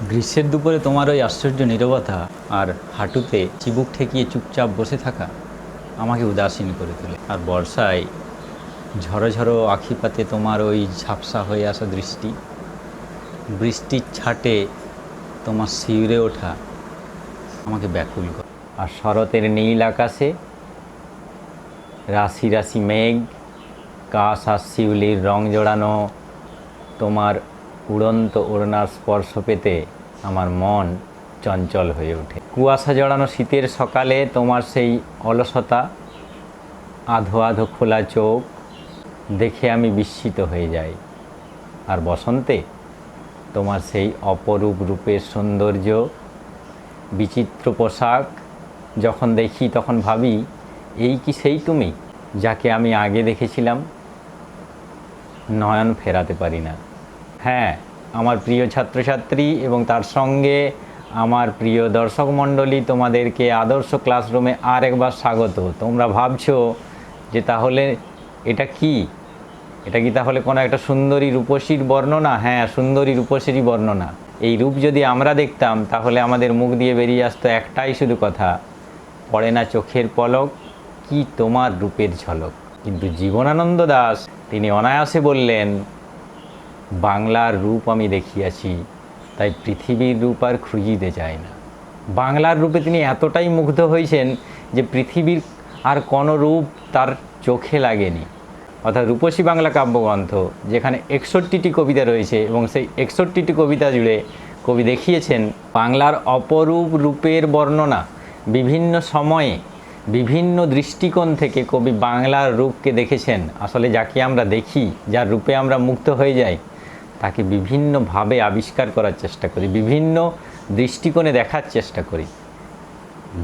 গ্রীষ্মের দুপুরে তোমার ওই আশ্চর্য নীরবতা আর হাঁটুতে চিবুক ঠেকিয়ে চুপচাপ বসে থাকা আমাকে উদাসীন করে তোলে। আর বর্ষায় ঝড়ো ঝড়ো আখিপাতে তোমার ওই ঝাপসা হয়ে আসা দৃষ্টি, বৃষ্টির ছাটে তোমার শিউরে ওঠা আমাকে ব্যাকুল করে। আর শরতের নীল আকাশে রাশি রাশি মেঘ, কাশ আর শিউলির রং জড়ানো তোমার উড়ন্ত ওড়নার স্পর্শ পেতে আমার মন চঞ্চল হয়ে ওঠে। কুয়াশা জড়ানো শীতের সকালে তোমার সেই অলসতা, আধো আধো খোলা চোখ দেখে আমি বিস্মিত হয়ে যাই। আর বসন্তে তোমার সেই অপরূপ রূপের সৌন্দর্য, বিচিত্র পোশাক যখন দেখি তখন ভাবি, এই কি সেই তুমি যাকে আমি আগে দেখেছিলাম? নয়ন ফেরাতে পারি না। হ্যাঁ আমার প্রিয় ছাত্রছাত্রী এবং তার সঙ্গে আমার প্রিয় দর্শক মণ্ডলী তোমাদেরকে আদর্শ ক্লাসরুমে আর একবার স্বাগত। তোমরা ভাবছ যে তাহলে এটা কি? এটা কি তাহলে কোনো একটা সুন্দরী রূপসীর বর্ণনা? হ্যাঁ সুন্দরী রূপসীরই বর্ণনা। এই রূপ যদি আমরা দেখতাম, তাহলে আমাদের মুখ দিয়ে বেরিয়ে আসতো একটাই শুধু কথা, পড়ে না চোখের পলক, কি তোমার রূপের ঝলক? কিন্তু জীবনানন্দ দাস তিনি অনায়াসে বললেন বাংলার রূপ আমি দেখিয়াছি, তাই পৃথিবীর রূপ আর খুঁজিতে চাই না। বাংলার রূপে তিনি এতটাই মুগ্ধ হয়েছেন যে পৃথিবীর আর কোনো রূপ তার চোখে লাগেনি। অর্থাৎ রূপসী বাংলা কাব্যগ্রন্থ, যেখানে একষট্টিটি কবিতা রয়েছে এবং সেই একষট্টিটি কবিতা জুড়ে কবি দেখিয়েছেন বাংলার অপরূপ রূপের বর্ণনা। বিভিন্ন সময়ে বিভিন্ন দৃষ্টিকোণ থেকে কবি বাংলার রূপকে দেখেছেন। আসলে যাকে আমরা দেখি, যার রূপে আমরা মুগ্ধ হয়ে যাই তাকে বিভিন্নভাবে আবিষ্কার করার চেষ্টা করি, বিভিন্ন দৃষ্টিকোণে দেখার চেষ্টা করি।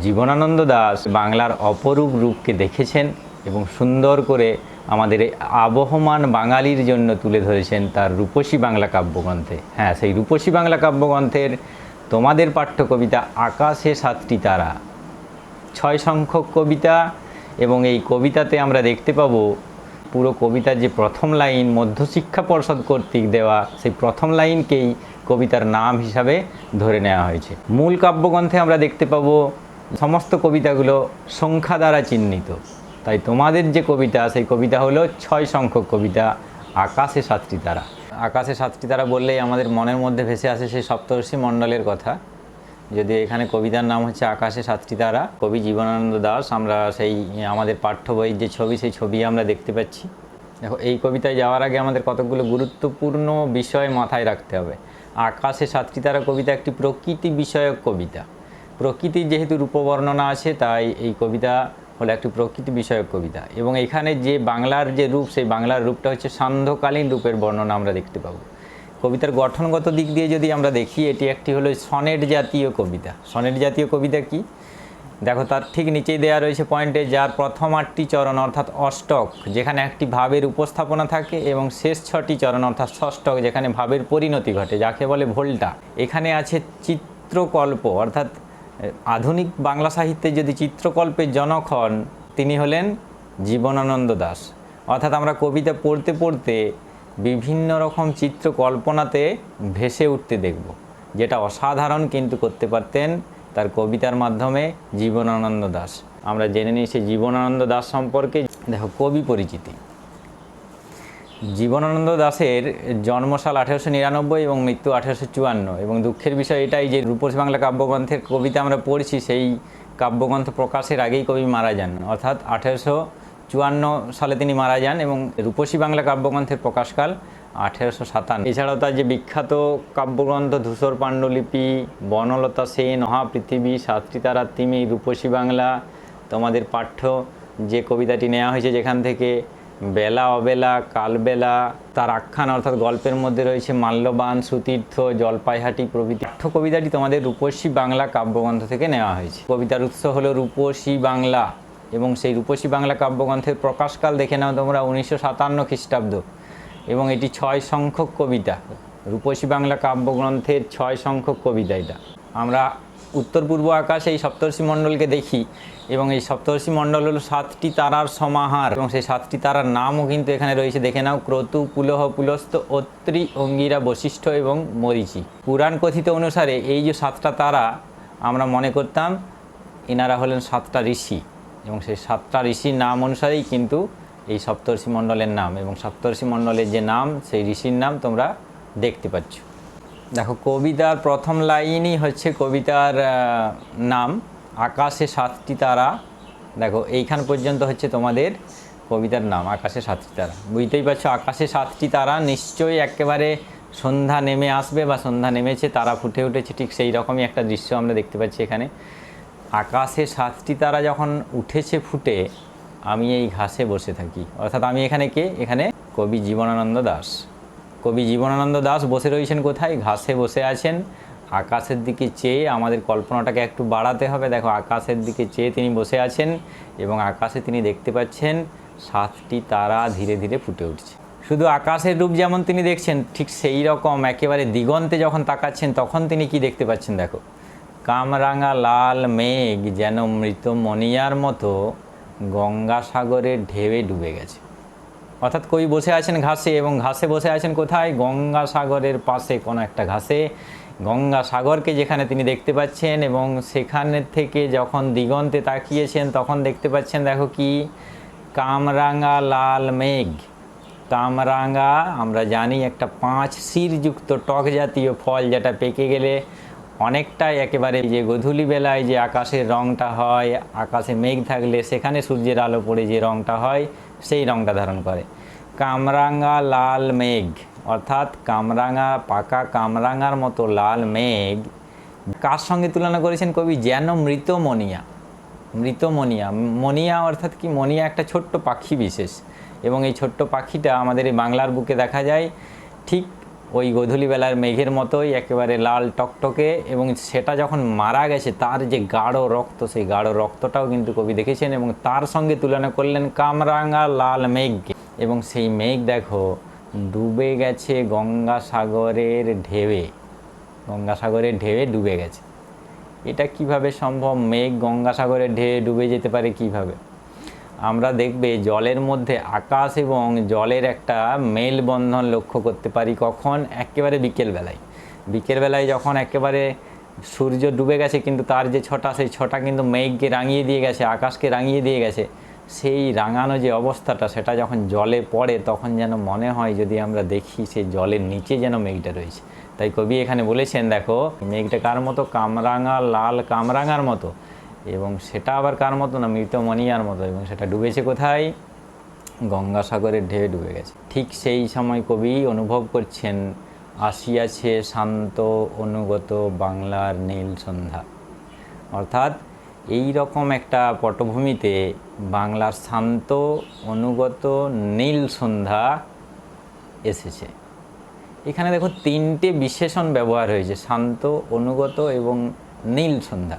জীবনানন্দ দাস বাংলার অপরূপ রূপকে দেখেছেন এবং সুন্দর করে আমাদের আবহমান বাঙালির জন্য তুলে ধরেছেন তার রূপসী বাংলা কাব্যগ্রন্থে। হ্যাঁ সেই রূপসী বাংলা কাব্যগ্রন্থের তোমাদের পাঠ্য কবিতা আকাশে সাতটি তারা। ছয় সংখ্যক কবিতা এবং এই কবিতাতে আমরা দেখতে পাবো পুরো কবিতার যে প্রথম লাইন, মধ্যশিক্ষা পর্ষদ কর্তৃক দেওয়া, সেই প্রথম লাইনকেই কবিতার নাম হিসাবে ধরে নেওয়া হয়েছে। মূল কাব্যগ্রন্থে আমরা দেখতে পাবো, সমস্ত কবিতাগুলো সংখ্যা দ্বারা চিহ্নিত। তাই তোমাদের যে কবিতা, সেই কবিতা হলো ছয় সংখ্যক কবিতা, আকাশে সাতটি তারা। আকাশে সাতটি তারা বললেই আমাদের মনের মধ্যে ভেসে আসে সেই সপ্তর্ষি মণ্ডলের কথা। যদি এখানে কবিতার নাম হচ্ছে আকাশে সাতটি তারা, কবি জীবনানন্দ দাস, আমরা সেই, আমাদের পাঠ্য বইয়ের যে ছবি, সেই ছবি আমরা দেখতে পাচ্ছি। দেখো, এই কবিতায় যাওয়ার আগে আমাদের কতগুলো গুরুত্বপূর্ণ বিষয় মাথায় রাখতে হবে। আকাশে সাতটি তারা কবিতা একটি প্রকৃতি বিষয়ক কবিতা। প্রকৃতির যেহেতু রূপবর্ণনা আছে, তাই এই কবিতা হলো একটি প্রকৃতি বিষয়ক কবিতা। এবং এখানে যে বাংলার যে রূপ, সেই বাংলার রূপটা হচ্ছে সান্ধ্যকালীন রূপের বর্ণনা আমরা দেখতে পাবো। কবিতার গঠনগত দিক দিয়ে যদি আমরা দেখি, এটি একটি হলো সনেট জাতীয় কবিতা। সনেট জাতীয় কবিতা কি? দেখো, তার ঠিক নিচেই দেওয়া রয়েছে পয়েন্টে যার প্রথম আটটি চরণ, অর্থাৎ অষ্টক, যেখানে একটি ভাবের উপস্থাপনা থাকে এবং শেষ ছটি চরণ, অর্থাৎ ষষ্ঠক, যেখানে ভাবের পরিণতি ঘটে, যাকে বলে ভোল্টা। এখানে আছে চিত্রকল্প, অর্থাৎ আধুনিক বাংলা সাহিত্যে যদি চিত্রকল্পের জনক হন, তিনি হলেন জীবনানন্দ দাস। অর্থাৎ আমরা কবিতা পড়তে পড়তে বিভিন্ন রকম চিত্র কল্পনাতে ভেসে উঠতে দেখব। যেটা অসাধারণ কিন্তু করতে পারতেন তার কবিতার মাধ্যমে জীবনানন্দ দাস। আমরা জেনে নিই সেই জীবনানন্দ দাস সম্পর্কে। দেখো, কবি পরিচিতি। জীবনানন্দ দাসের জন্মসাল আঠেরোশো নিরানব্বই এবং মৃত্যু আঠেরোশো চুয়ান্ন এবং দুঃখের বিষয় এটাই যে রূপসী বাংলা কাব্যগ্রন্থের কবিতা আমরা পড়ছি, সেই কাব্যগ্রন্থ প্রকাশের আগেই কবি মারা যান। অর্থাৎ আঠেরোশো চুয়ান্ন সালে তিনি মারা যান এবং রূপসী বাংলা কাব্যগ্রন্থের প্রকাশকাল আঠেরোশো সাতান্ন। এছাড়াও তার যে বিখ্যাত কাব্যগ্রন্থ ধূসর পাণ্ডুলিপি, বনলতা সেন মহা পৃথিবী সাতটি তারা তিমি রূপসী বাংলা, তোমাদের পাঠ্য যে কবিতাটি নেওয়া হয়েছে যেখান থেকে বেলা অবেলা, কালবেলা, তার আখ্যান অর্থাৎ গল্পের মধ্যে রয়েছে মাল্যবান, সুতীর্থ, জলপাইহাটি প্রভৃতি। পাঠ্য কবিতাটি তোমাদের রূপসী বাংলা কাব্যগ্রন্থ থেকে নেওয়া হয়েছে। কবিতার উৎস হলো রূপসী বাংলা। এবং সেই রূপসী বাংলা কাব্যগ্রন্থের প্রকাশকাল দেখে নাও তোমরা, উনিশশো সাতান্ন খ্রিস্টাব্দ। এবং এটি ছয় সংখ্যক কবিতা। রূপসী বাংলা কাব্যগ্রন্থের ছয় সংখ্যক কবিতা এটা। আমরা উত্তর পূর্ব আকাশে এই সপ্তর্ষি মণ্ডলকে দেখি এবং এই সপ্তর্ষি মণ্ডল হলো সাতটি তারার সমাহার। এবং সেই সাতটি তারার নামও কিন্তু এখানে রয়েছে। দেখে নাও, ক্রতু, পুলহ, পুলস্ত, অত্রি, অঙ্গিরা, বশিষ্ঠ এবং মরিচি। পুরাণ কথিত অনুসারে এই যে সাতটা তারা আমরা মনে করতাম, এনারা হলেন সাতটা ঋষি। এবং সেই সাতটা ঋষির নাম অনুসারেই কিন্তু এই সপ্তর্ষি মণ্ডলের নাম এবং সপ্তর্ষি মণ্ডলের যে নাম, সেই ঋষির নাম তোমরা দেখতে পাচ্ছ। দেখো, কবিতার প্রথম লাইনই হচ্ছে কবিতার নাম। আকাশে সাতটি তারা। দেখো, এইখান পর্যন্ত হচ্ছে তোমাদের কবিতার নাম, আকাশে সাতটি তারা। বুঝতেই পারছ, আকাশে সাতটি তারা নিশ্চয়ই একেবারে সন্ধ্যা নেমে আসবে বা সন্ধ্যা নেমেছে, তারা ফুটে উঠেছে, ঠিক সেই রকমই একটা দৃশ্য আমরা দেখতে পাচ্ছি এখানে। আকাশে সাতটি তারা যখন উঠেছে ফুটে, আমি এই ঘাসে বসে থাকি। অর্থাৎ আমি এখানে কে? এখানে কবি জীবনানন্দ দাস। কবি জীবনানন্দ দাস বসে রয়েছেন কোথায়? ঘাসে বসে আছেন। আকাশের দিকে চেয়ে আমাদের কল্পনাটাকে একটু বাড়াতে হবে। দেখো, আকাশের দিকে চেয়ে তিনি বসে আছেন এবং আকাশে তিনি দেখতে পাচ্ছেন সাতটি তারা ধীরে ধীরে ফুটে উঠছে। শুধু আকাশের রূপ যেমন তিনি দেখছেন, ঠিক সেই রকম একেবারে দিগন্তে যখন তাকাচ্ছেন, তখন তিনি কি দেখতে পাচ্ছেন দেখো? কামরাঙা লাল মেঘ যেন মৃত মনিয়ার মতো গঙ্গাসাগরের ঢেউয়ে ডুবে গেছে। অর্থাৎ কই বসে আছেন ঘাসে এবং ঘাসে বসে আছেন কোথায়? গঙ্গাসাগরের পাশে কোনো একটা ঘাসে। গঙ্গাসাগরকে যেখানে তিনি দেখতে পাচ্ছেন এবং সেখানের থেকে যখন দিগন্তে তাকিয়েছেন তখন দেখতে পাচ্ছেন, দেখো কি? কামরাঙা লাল মেঘ। কামরাঙা, আমরা জানি, একটা পাঁচ শিরযুক্ত টক জাতীয় ফল যেটা পেকে গেলে অনেকটাই একেবারে যে গধূলি বেলায় যে আকাশের রঙটা হয়, আকাশে মেঘ থাকলে সেখানে সূর্যের আলো পড়ে যে রঙটা হয়, সেই রঙটা ধারণ করে। কামরাঙা লাল মেঘ, অর্থাৎ কামরাঙা, পাকা কামরাঙার মতো লাল মেঘ, কার সঙ্গে তুলনা করেছেন কবি? যেন মৃত মনিয়া মৃত মনিয়া মনিয়া অর্থাৎ কি? মনিয়া একটা ছোট্ট পাখি বিশেষ। এবং এই ছোট্ট পাখিটা আমাদের এই বাংলার বুকে দেখা যায়, ঠিক ওই গধূলিবেলার মেঘের মতোই একেবারে লাল টকটকে এবং সেটা যখন মারা গেছে, তার যে গাঢ় রক্ত, সেই গাঢ় রক্তটাও কিন্তু কবি দেখেছেন এবং তার সঙ্গে তুলনা করলেন কামরাঙা লাল মেঘকে এবং সেই মেঘ দেখো, ডুবে গেছে গঙ্গাসাগরের ঢেউয়ে। গঙ্গাসাগরের ঢেউয়ে ডুবে গেছে। এটা কীভাবে সম্ভব? মেঘ গঙ্গাসাগরের ঢেউয়ে ডুবে যেতে পারে কীভাবে? আমরা দেখবে জলের মধ্যে আকাশ এবং জলের একটা মেলবন্ধন লক্ষ্য করতে পারি কখন? একেবারে বিকেলবেলায়। বিকেলবেলায় যখন একেবারে সূর্য ডুবে গেছে কিন্তু তার যে ছটা, সেই ছটা কিন্তু মেঘকে রাঙিয়ে দিয়ে গেছে, আকাশকে রাঙিয়ে দিয়ে গেছে। সেই রাঙানো যে অবস্থাটা, সেটা যখন জলে পড়ে, তখন যেন মনে হয় যদি আমরা দেখি সেই জলের নিচে যেন মেঘটা রয়েছে। তাই কবি এখানে বলেছেন, দেখো, মেঘটা কার মতো? কামরাঙা, লাল কামরাঙার মতো। এবং সেটা আবার কার মতো না মৃত মনিয়ার মতো। এবং সেটা ডুবেছে কোথায়? গঙ্গাসাগরের ঢেউ ডুবে গেছে। ঠিক সেই সময় কবি অনুভব করছেন, আসিয়াছে শান্ত অনুগত বাংলার নীল সন্ধ্যা। অর্থাৎ এই রকম একটা পটভূমিতে বাংলার শান্ত, অনুগত, নীল সন্ধ্যা এসেছে। এখানে দেখো তিনটে বিশেষণ ব্যবহার হয়েছে, শান্ত, অনুগত এবং নীল সন্ধ্যা।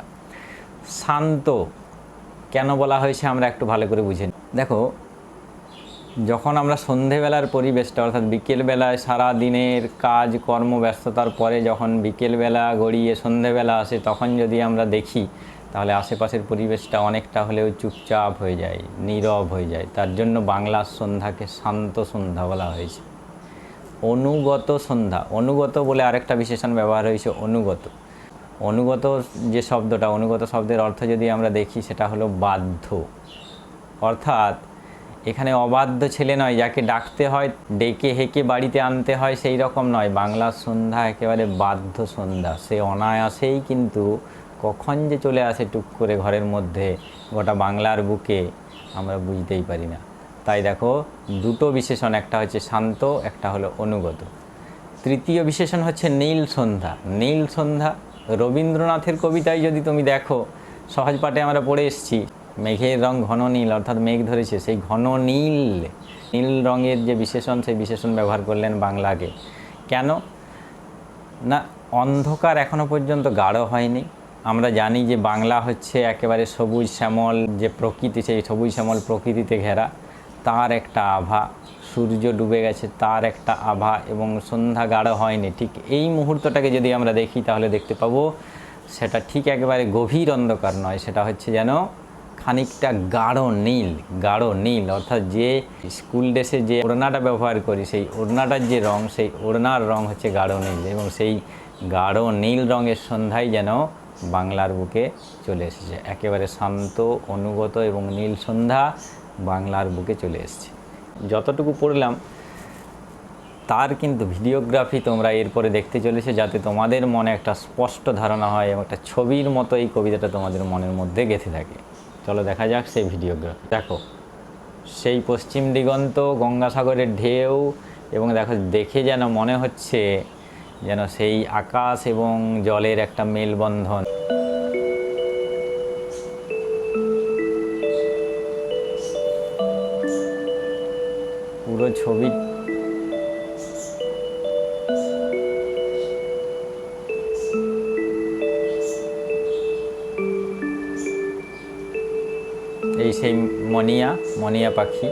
শান্ত। কেন বলা হয়েছে আমরা একটু ভালো করে বুঝে। দেখো, যখন আমরা সন্ধেবেলার পরিবেশটা, অর্থাৎ বিকেলবেলায় সারা দিনের কাজ, কর্ম, ব্যস্ততার পরে যখন বিকেলবেলা গড়িয়ে সন্ধেবেলা আসে, তখন যদি আমরা দেখি, তাহলে আশেপাশের পরিবেশটা অনেকটা হলেও চুপচাপ হয়ে যায়, নীরব হয়ে যায়। তার জন্য বাংলার সন্ধ্যাকে শান্ত সন্ধ্যা বলা হয়েছে। অনুগত সন্ধ্যা, অনুগত বলে আরেকটা বিশেষণ ব্যবহার হয়েছে, অনুগত। অনুগত যে শব্দটা, অনুগত শব্দের অর্থ যদি আমরা দেখি, সেটা হলো বাধ্য। অর্থাৎ এখানে অবাধ্য ছেলে নয়, যাকে ডাকতে হয়, ডেকে হেঁকে বাড়িতে আনতে হয়, সেই রকম নয়। বাংলার সন্ধ্যা একেবারে বাধ্য সন্ধ্যা। সে অনায়াসেই কিন্তু কখন যে চলে আসে টুক করে ঘরের মধ্যে, গোটা বাংলার বুকে, আমরা বুঝতেই পারি না। তাই দেখো, দুটো বিশেষণ, একটা হচ্ছে শান্ত, একটা হলো অনুগত। তৃতীয় বিশেষণ হচ্ছে নীল সন্ধ্যা। নীল সন্ধ্যা রবীন্দ্রনাথের কবিতায় যদি তুমি দেখো, সহজ পাঠে আমরা পড়ে এসেছি, মেঘের রং ঘন নীল, অর্থাৎ মেঘ ধরেছে, সেই ঘন নীল নীল রঙের যে বিশেষণ, সেই বিশেষণ ব্যবহার করলেন বাংলাকে। কেন? না, অন্ধকার এখনও পর্যন্ত গাঢ় হয়নি। আমরা জানি যে বাংলা হচ্ছে একেবারে সবুজ শ্যামল যে প্রকৃতি, সেই সবুজ শ্যামল প্রকৃতিতে ঘেরা। তার একটা আভা। সূর্য ডুবে গেছে, তার একটা আভা এবং সন্ধ্যা গাঢ় হয়নি। ঠিক এই মুহূর্তটাকে যদি আমরা দেখি, তাহলে দেখতে পাবো সেটা ঠিক একেবারে গভীর অন্ধকার নয়। সেটা হচ্ছে যেন খানিকটা গাঢ় নীল গাঢ় নীল। অর্থাৎ যে স্কুল ড্রেসে যে ওড়নাটা ব্যবহার করি, সেই ওড়নাটার যে রং, সেই ওড়নার রং হচ্ছে গাঢ় নীল এবং সেই গাঢ় নীল রঙের সন্ধ্যায় যেন বাংলার বুকে চলে এসেছে। একেবারে শান্ত, অনুগত এবং নীল সন্ধ্যা বাংলার বুকে চলে এসেছে। যতটুকু পড়লাম, তার কিন্তু ভিডিওগ্রাফি তোমরা এরপরে দেখতে চলেছে, যাতে তোমাদের মনে একটা স্পষ্ট ধারণা হয় এবং একটা ছবির মতো এই কবিতাটা তোমাদের মনের মধ্যে গেঁথে থাকে। চলো দেখা যাক সেই ভিডিওগ্রাফি। দেখো, সেই পশ্চিম দিগন্ত গঙ্গাসাগরের ঢেউ এবং দেখো, দেখে যেন মনে হচ্ছে যেন সেই আকাশ এবং জলের একটা মেলবন্ধন। ছবি। এই সেই মনিয়া মনিয়া পাখি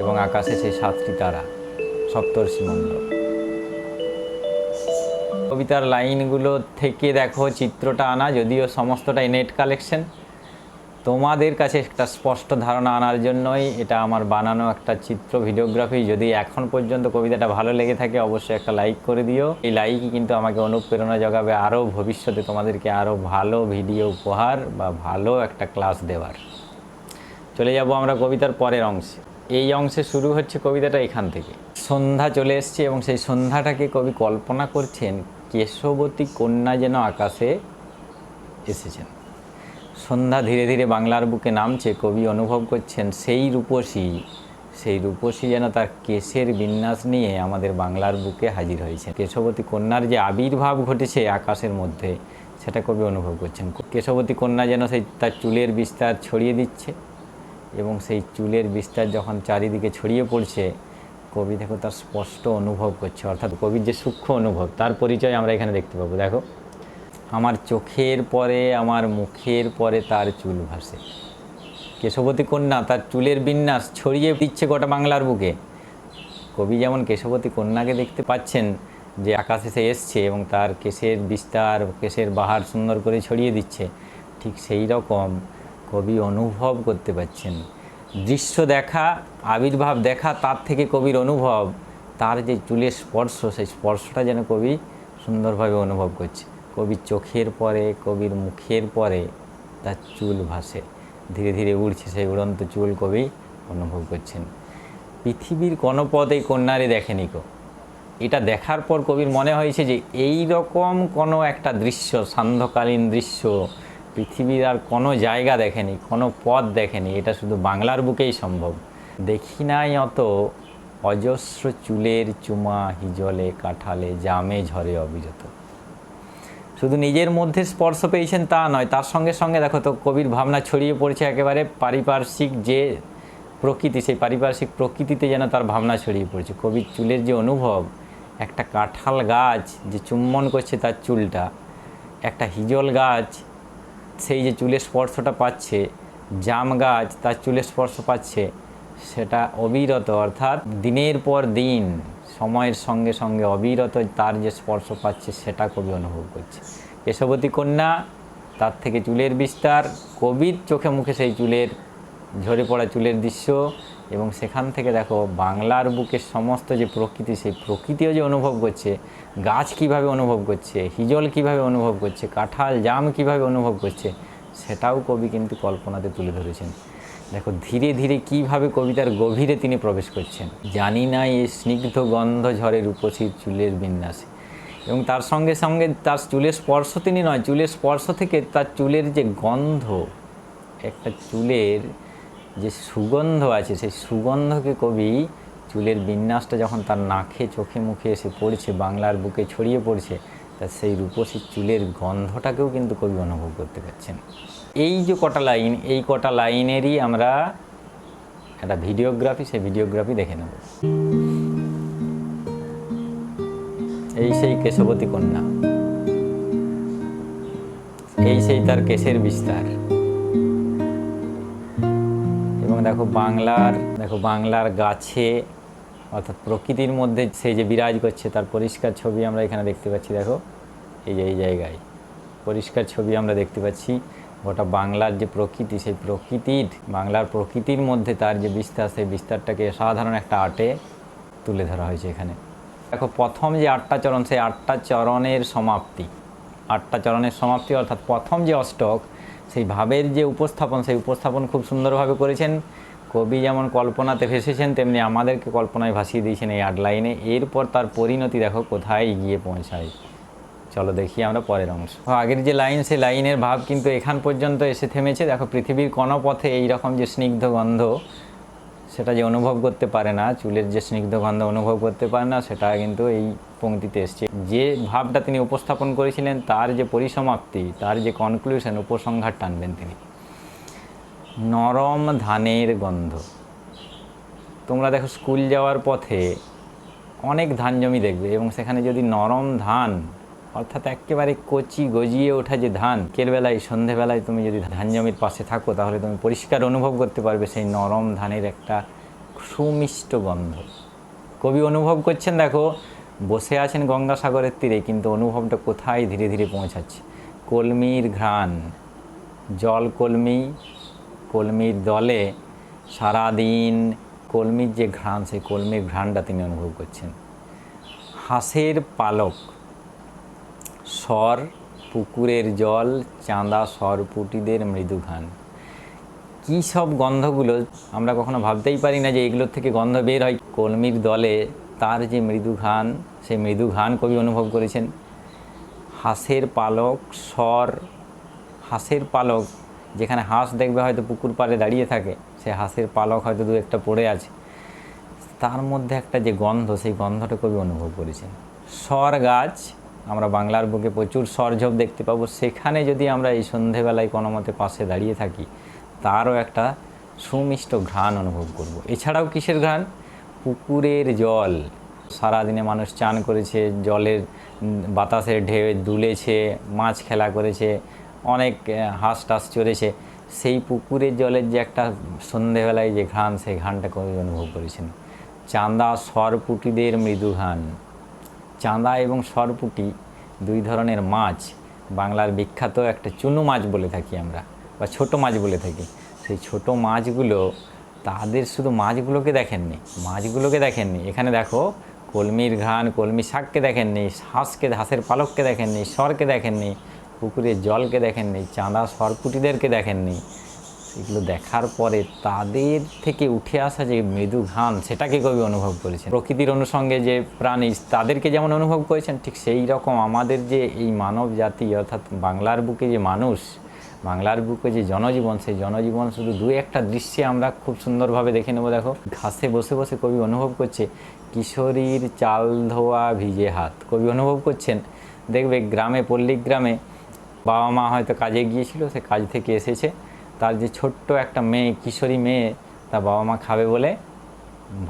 এবং আকাশে সেই সাতটি তারা, সপ্তর্ষি মণ্ডল কবিতার লাইনগুলো থেকে দেখো, চিত্রটা আনা, যদিও সমস্তটাই নেট কালেকশন। তোমাদের কাছে একটা স্পষ্ট ধারণা আনার জন্যই এটা আমার বানানো একটা চিত্র ভিডিওগ্রাফি। যদি এখন পর্যন্ত কবিতাটা ভালো লেগে থাকে, অবশ্যই একটা লাইক করে দিও। এই লাইকই কিন্তু আমাকে অনুপ্রেরণা জগাবে আরও ভবিষ্যতে তোমাদেরকে আরও ভালো ভিডিও উপহার বা ভালো একটা ক্লাস দেওয়ার। চলে যাব আমরা কবিতার পরের অংশে। এই অংশে শুরু হচ্ছে কবিতাটা এখান থেকে। সন্ধ্যা চলে এসছে এবং সেই সন্ধ্যাটাকে কবি কল্পনা করছেন, কেশবতী কন্যা যেন আকাশে এসেছেন। সন্ধ্যা ধীরে ধীরে বাংলার বুকে নামছে, কবি অনুভব করছেন সেই রূপসী সেই রূপসী যেন তার কেশের বিন্যাস নিয়ে আমাদের বাংলার বুকে হাজির হয়েছে। কেশবতী কন্যার যে আবির্ভাব ঘটেছে আকাশের মধ্যে, সেটা কবি অনুভব করছেন। কেশবতী কন্যা যেন সেই তার চুলের বিস্তার ছড়িয়ে দিচ্ছে এবং সেই চুলের বিস্তার যখন চারিদিকে ছড়িয়ে পড়ছে, কবি দেখো তার স্পষ্ট অনুভব করছে। অর্থাৎ কবির যে সূক্ষ্ম অনুভব, তার পরিচয় আমরা এখানে দেখতে পাবো। দেখো আমার চোখের পরে, আমার মুখের পরে তার চুল ভাসে। কেশবতী কন্যা তার চুলের বিন্যাস ছড়িয়ে দিচ্ছে গোটা বাংলার বুকে। কবি যেমন কেশবতী কন্যাকে দেখতে পাচ্ছেন যে আকাশে সে এসছে এবং তার কেশের বিস্তার, কেশের বাহার সুন্দর করে ছড়িয়ে দিচ্ছে, ঠিক সেই রকম কবি অনুভব করতে পাচ্ছেন। দৃশ্য দেখা, আবির্ভাব দেখা তার থেকে কবির অনুভব, তার যে চুলের স্পর্শ, সেই স্পর্শটা যেন কবি সুন্দরভাবে অনুভব করছে। কবির চোখের পরে, কবির মুখের পরে তার চুল ভাসে। ধীরে ধীরে উড়ছে সেই উড়ন্ত চুল কবি অনুভব করছেন। পৃথিবীর কোনো পদ এই কন্যারে দেখেনি কো। এটা দেখার পর কবির মনে হয়েছে যে এই রকম কোনো একটা দৃশ্য, সান্ধ্যকালীন দৃশ্য পৃথিবীর আর কোনো জায়গা দেখেনি, কোনো পথ দেখেনি। এটা শুধু বাংলার বুকেই সম্ভব। দেখি নাই অত অজস্র চুলের চুমা, হিজলে, কাঠালে, জামে ঝরে অবিরত। শুধু নিজের মধ্যে স্পর্শ পেয়েছেন তা নয়, তার সঙ্গে সঙ্গে দেখো তো কবির ভাবনা ছড়িয়ে পড়ছে একেবারে পারিপার্শ্বিক যে প্রকৃতি, সেই পারিপার্শ্বিক প্রকৃতিতে যেন তার ভাবনা ছড়িয়ে পড়ছে। কবির চুলের যে অনুভব, একটা কাঁঠাল গাছ যে চুম্বন করছে তার চুলটা, একটা হিজল গাছ সেই যে চুলের স্পর্শটা পাচ্ছে, জাম গাছ তার চুলের স্পর্শ পাচ্ছে, সেটা অবিরত, অর্থাৎ দিনের পর দিন সময়ের সঙ্গে সঙ্গে অবিরত তার যে স্পর্শ পাচ্ছে, সেটা কবি অনুভব করছে। কেশবতী কন্যা, তার থেকে চুলের বিস্তার, কবির চোখে মুখে সেই চুলের, ঝরে পড়া চুলের দৃশ্য এবং সেখান থেকে দেখো বাংলার বুকের সমস্ত যে প্রকৃতি, সেই প্রকৃতিও যে অনুভব করছে, গাছ কীভাবে অনুভব করছে, হিজল কীভাবে অনুভব করছে, কাঁঠাল, জাম কীভাবে অনুভব করছে, সেটাও কবি কিন্তু কল্পনাতে তুলে ধরেছেন। দেখো, ধীরে ধীরে কীভাবে কবিতার গভীরে তিনি প্রবেশ করছেন। জানি না এই স্নিগ্ধ গন্ধ ঝরে রূপসীর চুলের বিন্যাসে। এবং তার সঙ্গে সঙ্গে তার চুলের স্পর্শ তিনি নয়, চুলের স্পর্শ থেকে তার চুলের যে গন্ধ, একটা চুলের যে সুগন্ধ আছে, সেই সুগন্ধকে কবি চুলের বিন্যাসটা যখন তার নাকে, চোখে, মুখে এসে পড়ছে, বাংলার বুকে ছড়িয়ে পড়ছে, তা সেই রূপসী চুলের গন্ধটাকেও কিন্তু কবি অনুভব করতে পারছেন। এই যে কটা লাইন, এই কটা লাইনেরই আমরা একটা ভিডিওগ্রাফি, সেই ভিডিওগ্রাফি দেখে নেব। এই সেই কেশবতী কন্যা। এই সেই তার কেশের বিস্তার। এবং দেখো বাংলার দেখো বাংলার গাছে, অর্থাৎ প্রকৃতির মধ্যে সেই যে বিরাজ করছে, তার পরিষ্কার ছবি আমরা এখানে দেখতে পাচ্ছি, দেখো। এই যে এই জায়গায়। পরিষ্কার ছবি আমরা দেখতে পাচ্ছি। গোটা বাংলার যে প্রকৃতি, সেই প্রকৃতির, বাংলার প্রকৃতির মধ্যে তার যে বিস্তার, সেই বিস্তারটাকে সাধারণ একটা আর্টে তুলে ধরা হয়েছে এখানে। দেখো, প্রথম যে আটটা চরণ, সেই আটটা চরণের সমাপ্তি। আটটা চরণের সমাপ্তি অর্থাৎ প্রথম যে অষ্টক, সেই ভাবের যে উপস্থাপন, সেই উপস্থাপন খুব সুন্দরভাবে করেছেন। কবি যেমন কল্পনাতে ভেসেছেন, তেমনি আমাদেরকে কল্পনায় ভাসিয়ে দিয়েছেন এই আট লাইনে এরপর তার পরিণতি দেখো, কোথায় গিয়ে পৌঁছায়। চলো দেখি আমরা পরের অংশ। আগের যে লাইন, সেই লাইনের ভাব কিন্তু এখান পর্যন্ত এসে থেমেছে। দেখো, পৃথিবীর কোনো পথে এই রকম যে স্নিগ্ধ গন্ধ, সেটা যে অনুভব করতে পারে না, চুলের যে স্নিগ্ধ গন্ধ অনুভব করতে পারে না, সেটা কিন্তু এই পংক্তিতে এসছে। যে ভাবটা তিনি উপস্থাপন করেছিলেন, তার যে পরিসমাপ্তি, তার যে কনক্লুশন উপসংহার টানবেন তিনি। নরম ধানের গন্ধ। তোমরা দেখো স্কুল যাওয়ার পথে অনেক ধান জমি দেখবে এবং সেখানে যদি নরম ধান অর্থাৎ একেবারে কচি গজিয়ে ওঠা যে ধান কের বেলায় সন্ধেবেলায় তুমি যদি ধান জমির পাশে থাকো, তাহলে তুমি পরিষ্কার অনুভব করতে পারবে সেই নরম ধানের একটা সুমিষ্ট গন্ধ। কবি অনুভব করছেন, দেখো, বসে আছেন গঙ্গাসাগরের তীরে, কিন্তু অনুভবটা কোথায় ধীরে ধীরে পৌঁছাচ্ছে? কলমির ঘ্রাণ, জল কলমি, কলমির দলে, সারাদিন কলমির যে ঘ্রাণ, সেই কলমির ঘ্রাণটা তিনি অনুভব করছেন। হাঁসের পালক স্বর, পুকুরের জল, চাঁদা সরপুটিদের মৃদু ঘ্রাণ কী সব গন্ধগুলো আমরা কখনো ভাবতেই পারি না যে এগুলোর থেকে গন্ধ বের হয়। কলমির দলে তার যে মৃদু ঘ্রাণ সেই মৃদু ঘ্রাণ কবি অনুভব করেছেন। হাঁসের পালক, স্বর, হাঁসের পালক, যেখানে হাঁস দেখবে হয়তো পুকুর পাড়ে দাঁড়িয়ে থাকে, সে হাঁসের পালক হয়তো দু একটা পড়ে আছে। তার মধ্যে একটা যে গন্ধ, সেই গন্ধটা কবি অনুভব করেছেন। স্বর গাছ আমরা বাংলার বুকে প্রচুর স্বরঝোপ দেখতে পাবো। সেখানে যদি আমরা এই সন্ধেবেলায় কোনো মতে পাশে দাঁড়িয়ে থাকি, তারও একটা সুমিষ্ট ঘ্রাণ অনুভব করব। এছাড়াও কিসের ঘ্রাণ? পুকুরের জল। সারাদিনে মানুষ চান করেছে, জলের বাতাসের ঢেউ দুলেছে, মাছ খেলা করেছে, অনেক হাঁস টাস চড়েছে সেই পুকুরের জলের যে একটা সন্ধেবেলায় যে ঘ্রাণ, সেই ঘ্রাণটা কবি অনুভব করেছেন। চাঁদা সরপুটিদের মৃদু ঘ্রাণ। চাঁদা এবং সরপুটি, দুই ধরনের মাছ, বাংলার বিখ্যাত একটা চুনো মাছ বলে থাকি আমরা, বা ছোট মাছ বলে থাকি। সেই ছোট মাছগুলো, তাদের শুধু মাছগুলোকে দেখেননি মাছগুলোকে দেখেননি। এখানে দেখো, কলমির ঘান কলমি শাককে দেখেননি, হাঁসকে, হাঁসের পালককে দেখেননি সরকে দেখেননি, পুকুরের জলকে দেখেননি, চাঁদা, সরপুটিদেরকে দেখেননি। এগুলো দেখার পরে তাদের থেকে উঠে আসা যে মৃদু ঘ্রাণ সেটাকে কবি অনুভব করেছেন? প্রকৃতির অনুষঙ্গে যে প্রাণী, তাদেরকে যেমন অনুভব করেছেন, ঠিক সেই রকম আমাদের যে এই মানব জাতি, অর্থাৎ বাংলার বুকে যে মানুষ, বাংলার বুকে যে জনজীবন, সেই জনজীবন শুধু দু একটা দৃশ্যে আমরা খুব সুন্দরভাবে দেখে নেব। দেখো, ঘাসে বসে বসে কবি অনুভব করছে, কিশোরীর চাল ধোয়া ভিজে হাত। কবি অনুভব করছেন, দেখবে গ্রামে পল্লী গ্রামে বাবা মা হয়তো কাজে গিয়েছিল, সে কাজ থেকে এসেছে। তার যে ছোট্ট একটা মেয়ে, কিশোরী মেয়ে, তার বাবা মা খাবে বলে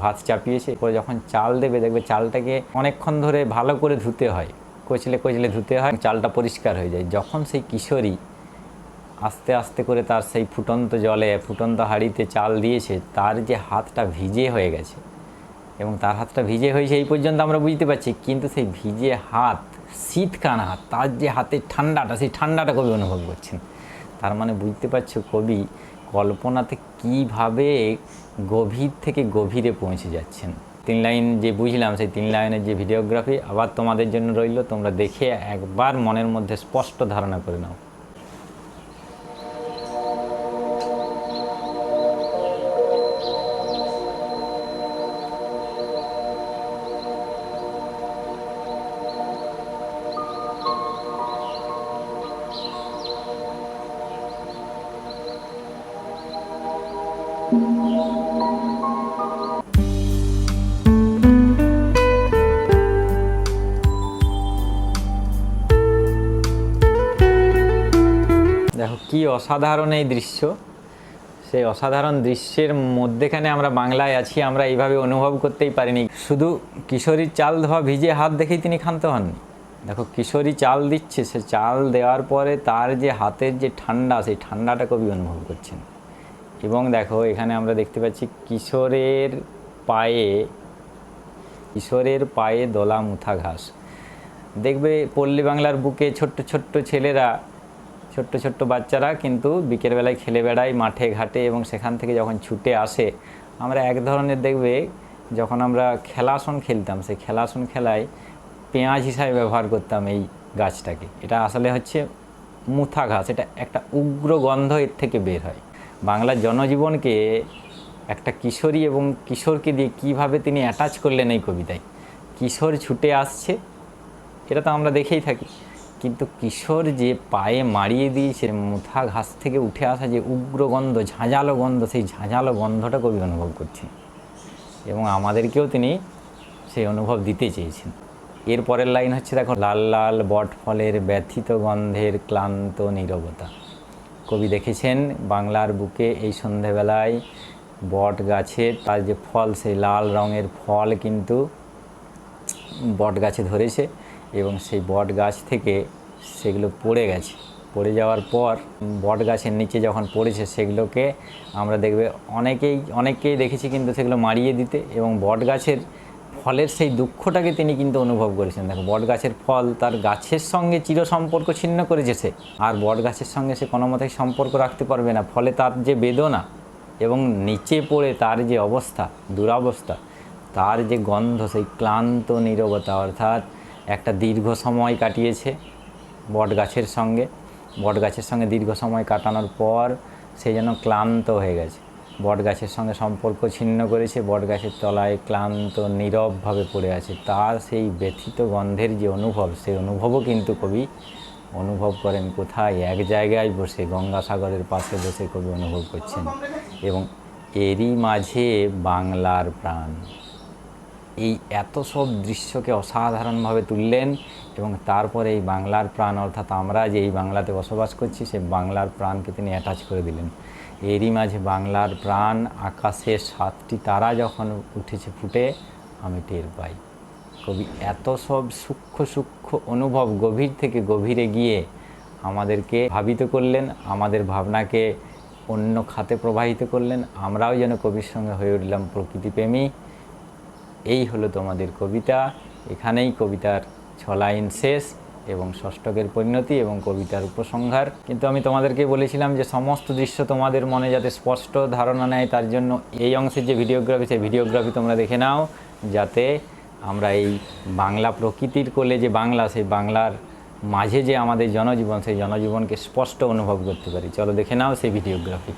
ভাত চাপিয়েছে। পরে যখন চাল দেবে, দেখবে চালটাকে অনেকক্ষণ ধরে ভালো করে ধুতে হয়। কচলে কচলে ধুতে হয়, চালটা পরিষ্কার হয়ে যায়। যখন সেই কিশোরী আস্তে আস্তে করে তার সেই ফুটন্ত জলে, ফুটন্ত হাঁড়িতে চাল দিয়েছে, তার যে হাতটা ভিজে হয়ে গেছে। এবং তার হাতটা ভিজে হয়েছে এই পর্যন্ত আমরা বুঝতে পারছি, কিন্তু সেই ভিজে হাত, শীতকান হাত, তার যে হাতের ঠান্ডাটা, সেই ঠান্ডাটা কবি অনুভব করছেন। তার মানে বুঝতে পারছ কবি কল্পনাতে কীভাবে গভীর থেকে গভীরে পৌঁছে যাচ্ছেন? তিন লাইন যে বুঝলাম, সেই তিন লাইনের যে ভিডিওগ্রাফি আবার তোমাদের জন্য রইল, তোমরা দেখে একবার মনের মধ্যে স্পষ্ট ধারণা করে নাও। অসাধারণ এই দৃশ্য। সেই অসাধারণ দৃশ্যের মধ্যেখানে আমরা বাংলায় আছি, আমরা এইভাবে অনুভব করতেই পারিনি। শুধু কিশোরীর চাল ধোয়া ভিজে হাত দেখেই তিনি ক্ষান্ত হননি। দেখো, কিশোরী চাল দিচ্ছে, সে চাল দেওয়ার পরে তার যে হাতের যে ঠান্ডা, সেই ঠান্ডাটা কবি অনুভব করছেন। এবং দেখো, এখানে আমরা দেখতে পাচ্ছি কিশোরের পায়ে কিশোরের পায়ে দোলা মুথা ঘাস। দেখবে পল্লী বাংলার বুকে ছোট্ট ছোট্ট ছেলেরা ছোট্ট ছোট্ট বাচ্চারা কিন্তু বিকেলবেলায় খেলে বেড়ায়, মাঠে ঘাটে এবং সেখান থেকে যখন ছুটে আসে, আমরা এক ধরনের দেখবে যখন আমরা খেলাসন খেলতাম, সেই খেলাসন খেলায় পেঁয়াজ হিসাবে ব্যবহার করতাম এই গাছটাকে। এটা আসলে হচ্ছে মুথা ঘাস, এটা একটা উগ্র গন্ধ এর থেকে বের হয়। বাংলার জনজীবনকে একটা কিশোরী এবং কিশোরকে দিয়ে কীভাবে তিনি অ্যাটাচ করলেন এই কবিতায়? কিশোর ছুটে আসছে, এটা তো আমরা দেখেই থাকি। কিন্তু কিশোর যে পায়ে মারিয়ে দিয়েছে, মুথা ঘাস থেকে উঠে আসা যে উগ্র গন্ধ, ঝাঁঝালো গন্ধ, সেই ঝাঁঝালো গন্ধটা কবি অনুভব করছেন। এবং আমাদেরকেও তিনি সেই অনুভব দিতে চেয়েছেন। এর পরের লাইন হচ্ছে, দেখো, লাল লাল বট ফলের ব্যথিত গন্ধের ক্লান্ত নীরবতা। কবি দেখেছেন, বাংলার বুকে এই সন্ধেবেলায় বট গাছের তার যে ফল, সেই লাল রঙের ফল কিন্তু বট গাছে ধরেছে। এবং সেই বট গাছ থেকে সেগুলো পড়ে গেছে। পড়ে যাওয়ার পর বট গাছের নিচে যখন পড়েছে সেগুলোকে আমরা দেখবে অনেকেই, অনেককেই দেখেছি কিন্তু সেগুলো মারিয়ে দিতে এবং বট গাছের ফলের সেই দুঃখটাকে তিনি কিন্তু অনুভব করেছেন। দেখো, বট গাছের ফল তার গাছের সঙ্গে চির সম্পর্ক ছিন্ন করেছে সে। আর বট গাছের সঙ্গে সে কোনো মতেই সম্পর্ক রাখতে পারবে না। ফলে তার যে বেদনা এবং নিচে পড়ে তার যে অবস্থা, দুরাবস্থা, তার যে গন্ধ, সেই ক্লান্ত নীরবতা, অর্থাৎ একটা দীর্ঘ সময় কাটিয়েছে বট গাছের সঙ্গে। বট গাছের সঙ্গে দীর্ঘ সময় কাটানোর পর সে যেন ক্লান্ত হয়ে গেছে। বট গাছের সঙ্গে সম্পর্ক ছিন্ন করেছে বট গাছের তলায় ক্লান্ত, নীরবভাবে পড়ে আছে। তার সেই ব্যথিত গন্ধের যে অনুভব সেই অনুভবও কিন্তু কবি অনুভব করেন কোথায়? এক জায়গায় বসে, গঙ্গাসাগরের পাশে বসে কবি অনুভব করছেন। এবং এরই মাঝে বাংলার প্রাণ। এই এত সব দৃশ্যকে অসাধারণভাবে তুললেন এবং তারপরে এই বাংলার প্রাণ, অর্থাৎ আমরা যে এই বাংলাতে বসবাস করছি সেই বাংলার প্রাণকে তিনি অ্যাটাচ করে দিলেন। এরই মাঝে বাংলার প্রাণ আকাশে সাতটি তারা যখন উঠেছে ফুটে, আমি টের পাই। কবি, এত সব সূক্ষ্ম সূক্ষ্ম অনুভব গভীর থেকে গভীরে গিয়ে আমাদেরকে ভাবিত করলেন, আমাদের ভাবনাকে অন্য খাতে প্রবাহিত করলেন, আমরাও যেন কবির সঙ্গে হয়ে উঠলাম প্রকৃতিপ্রেমী। এই হলো তোমাদের কবিতা। এখানেই কবিতার ছ লাইন শেষ এবং ষষ্ঠকের পরিণতি এবং কবিতার উপসংহার। কিন্তু আমি তোমাদেরকে বলেছিলাম যে সমস্ত দৃশ্য তোমাদের মনে যাতে স্পষ্ট ধারণা নেয়, তার জন্য এই অংশের যে ভিডিওগ্রাফি, সেই ভিডিওগ্রাফি তোমরা দেখে নাও। যাতে আমরা এই বাংলা প্রকৃতির কোলে যে বাংলা, সেই বাংলার মাঝে যে আমাদের জনজীবন, সেই জনজীবনকে স্পষ্ট অনুভব করতে পারি। চলো দেখে নাও সেই ভিডিওগ্রাফি।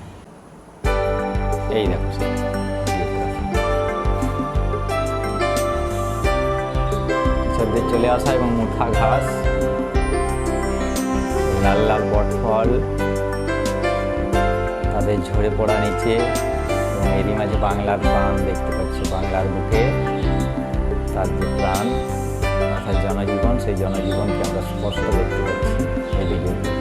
এই দেখো কিশোরদের চলে আসা এবং মুঠা ঘাস লাল লাল বটফল তাদের ঝরে পড়া নিচে, এবং এরই মাঝে বাংলার প্রাণ দেখতে পাচ্ছি, বাংলার মুখে তার যে প্রাণ, অর্থাৎ জনজীবন, সেই জনজীবনকে আমরা স্পষ্ট দেখতে পাচ্ছি